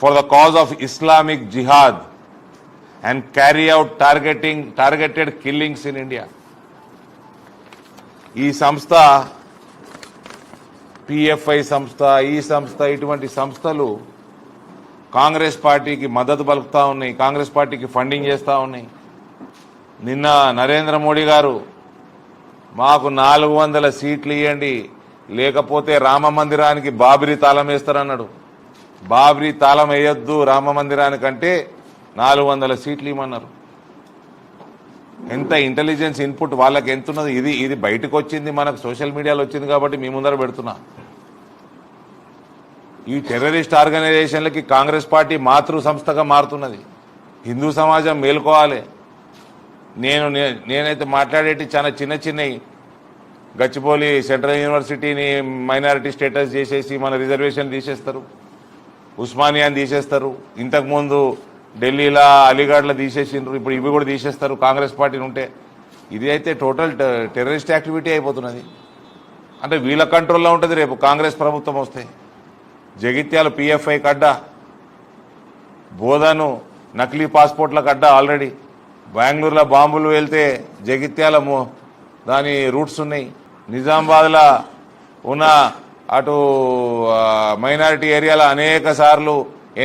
for the cause of Islamic Jihad and carry out targeting targeted killings in India. ఈ సంస్థ PFI సంస్థ ఈ సంస్థ ఇటువంటి సంస్థలు కాంగ్రెస్ పార్టీకి మద్దతు పలుకుతా ఉన్నాయి కాంగ్రెస్ పార్టీకి ఫండింగ్ చేస్తూ ఉన్నాయి నిన్న నరేంద్ర మోడీ గారు మాకు నాలుగు వందల సీట్లు ఇవ్వండి లేకపోతే రామ మందిరానికి బాబరి తాళం వేస్తారన్నాడు బాబ్రీ తాళం వేయొద్దు రామ మందిరానికంటే నాలుగు వందల సీట్లు ఇవ్వమన్నారు. ఎంత ఇంటెలిజెన్స్ ఇన్పుట్ వాళ్ళకి ఎంత ఉన్నది ఇది ఇది బయటకు వచ్చింది మనకు సోషల్ మీడియాలో వచ్చింది కాబట్టి మీ ముందర పెడుతున్నా. ఈ టెర్రరిస్ట్ ఆర్గనైజేషన్లకి కాంగ్రెస్ పార్టీ మాతృ సంస్థగా మారుతున్నది. హిందూ సమాజం మేల్కోవాలి. నేను నే- నేనైతే మాట్లాడేటి చాలా చిన్న చిన్నవి గచ్చిబౌలి సెంట్రల్ యూనివర్సిటీని మైనారిటీ స్టేటస్ చేసేసి మన రిజర్వేషన్ తీసేస్తారు. ఉస్మానియాని తీసేస్తారు. ఇంతకుముందు ఢిల్లీలో అలీగఢ్లో తీసేసిండ్రు. ఇప్పుడు ఇవి కూడా తీసేస్తారు. కాంగ్రెస్ పార్టీని ఉంటే. ఇది అయితే టోటల్ టె- టెర్రరిస్ట్ యాక్టివిటీ అయిపోతున్నది. అంటే వీళ్ళ కంట్రోల్లో ఉంటుంది రేపు కాంగ్రెస్ ప్రభుత్వం వస్తే. జగిత్యాల పిఎఫ్ఐ కడ్డ బోధను నకిలీ పాస్పోర్ట్ల కడ్డ ఆల్రెడీ. బెంగళూరులో బాంబులు వెళ్తే జగిత్యాల దాని రూట్స్ ఉన్నాయి. నిజామాబాద్లో ఉన్న అటు మైనారిటీ ఏరియాలో అనేక సార్లు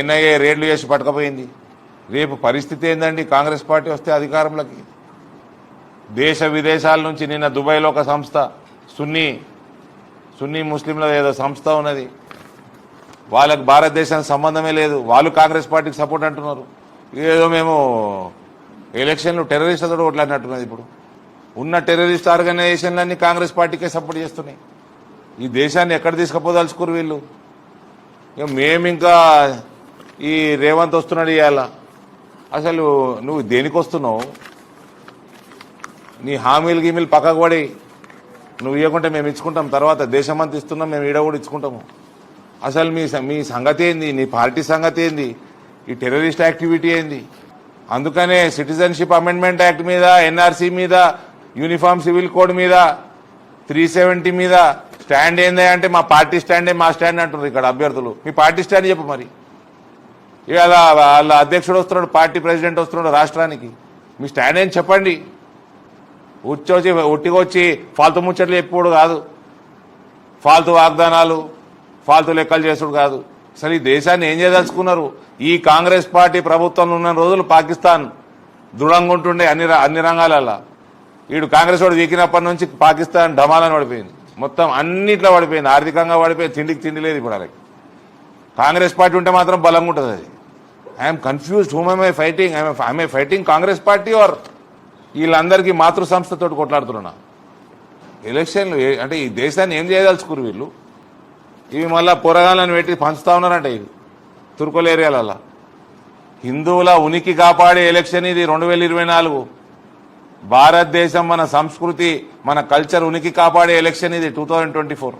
ఎన్ఐఏ రేడ్లు చేసి పట్టకపోయింది. రేపు పరిస్థితి ఏందండి? కాంగ్రెస్ పార్టీ వస్తే అధికారంలోకి. దేశ విదేశాల నుంచి నిన్న దుబాయ్లో ఒక సంస్థ సున్నీ సున్నీ ముస్లింల ఏదో సంస్థ ఉన్నది. వాళ్ళకి భారతదేశానికి సంబంధమే లేదు. వాళ్ళు కాంగ్రెస్ పార్టీకి సపోర్ట్ అంటున్నారు. ఏదో మేము ఎలక్షన్లు టెర్రరిస్టులతో అన్నట్టున్నది ఇప్పుడు. ఉన్న టెర్రరిస్ట్ ఆర్గనైజేషన్లన్నీ కాంగ్రెస్ పార్టీకే సపోర్ట్ చేస్తున్నాయి. ఈ దేశాన్ని ఎక్కడ తీసుకుపోదలుచుకోరు వీళ్ళు? ఇక మేము ఇంకా ఈ రేవంత్ వస్తున్నాడు ఇవాళ అసలు నువ్వు దేనికి వస్తున్నావు? నీ హామీలు గీమీలు పక్కకు పడి నువ్వు ఇవ్వకుంటే మేము ఇచ్చుకుంటాం తర్వాత దేశమంతా ఇస్తున్నాం మేము ఈడ కూడా ఇచ్చుకుంటాము. అసలు మీ మీ సంగతి ఏంది? నీ పార్టీ సంగతి ఏంది? ఈ టెర్రరిస్ట్ యాక్టివిటీ ఏంది? అందుకనే సిటిజన్షిప్ అమెండ్మెంట్ యాక్ట్ మీద ఎన్ఆర్సీ మీద యూనిఫామ్ సివిల్ కోడ్ మీద త్రీ సెవెంటీ మీద స్టాండ్ ఏంది అంటే మా పార్టీ స్టాండే మా స్టాండ్ అంటున్నారు ఇక్కడ అభ్యర్థులు. మీ పార్టీ స్టాండ్ చెప్పు మరి. ఇవాళ వాళ్ళ అధ్యక్షుడు వస్తున్నాడు పార్టీ ప్రెసిడెంట్ వస్తున్నాడు రాష్ట్రానికి. మీ స్టాండ్ ఏం చెప్పండి? ఉచ్చొచ్చి ఒట్టికొచ్చి ఫాల్తు ముచ్చట్లు చెప్పుడు కాదు. ఫాల్తు వాగ్దానాలు ఫాల్తు లెక్కలు చేసుడు కాదు. అసలు ఈ దేశాన్ని ఏం చేయదలుచుకున్నారు? ఈ కాంగ్రెస్ పార్టీ ప్రభుత్వంలో ఉన్న రోజులు పాకిస్తాన్ దృఢంగా ఉంటుండే అన్ని అన్ని రంగాలలో వీడు కాంగ్రెస్ వాడు వీకినప్పటి నుంచి పాకిస్తాన్ ఢమాలని పడిపోయింది. మొత్తం అన్నిట్లో పడిపోయింది. ఆర్థికంగా పడిపోయింది. తిండికి తిండి లేదు ఇప్పుడు అలాగే కాంగ్రెస్ పార్టీ ఉంటే మాత్రం బలంగా ఉంటుంది అది. I'm confused whom I fighting I'm fighting Congress party or వీళ్ళందరికీ మాతృ సంస్థతో కొట్లాడుతున్నా? ఎలక్షన్లు అంటే ఈ దేశాన్ని ఏం చేయదలుచుకురు వీళ్ళు? ఇవి మళ్ళీ పొరగాలను పెట్టి పంచుతా ఉన్నారంట ఇవి. తుర్కోల్ ఏరియాలలో హిందువుల ఉనికి కాపాడే ఎలక్షన్ ఇది రెండు వేల ఇరవై నాలుగు. భారతదేశం మన సంస్కృతి మన కల్చర్ ఉనికి కాపాడే ఎలక్షన్ ఇది two thousand twenty four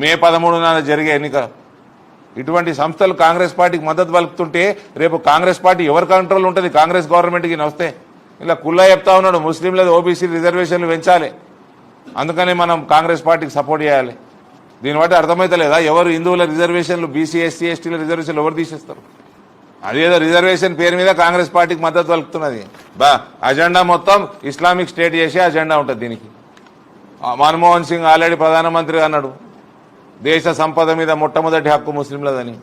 May పదమూడున జరిగే ఎన్నిక ఇటువంటి సంస్థలు కాంగ్రెస్ పార్టీకి మద్దతు పలుకుతుంటే రేపు కాంగ్రెస్ పార్టీ ఎవరి కంట్రోల్ ఉంటుంది? కాంగ్రెస్ గవర్నమెంట్కి వస్తే ఇలా కుల్లా చెప్తా ఉన్నాడు. ముస్లింల ఓబీసీ రిజర్వేషన్లు పెంచాలి. అందుకని మనం కాంగ్రెస్ పార్టీకి సపోర్ట్ చేయాలి. దీన్ని బట్టి అర్థమైతలేదా? ఎవరు హిందువుల రిజర్వేషన్లు బీసీ ఎస్సీ ఎస్టీల రిజర్వేషన్లు ఎవరు తీసేస్తారు? అదేదో రిజర్వేషన్ పేరు మీద కాంగ్రెస్ పార్టీకి మద్దతు పలుకుతున్నది. బా అజెండా మొత్తం ఇస్లామిక్ స్టేట్ చేసే అజెండా ఉంటుంది దీనికి. మన్మోహన్ సింగ్ ఆల్రెడీ ప్రధానమంత్రి అన్నాడు. దేశ సంపద మీద మొట్టమొదటి హక్కు ముస్లింలదని.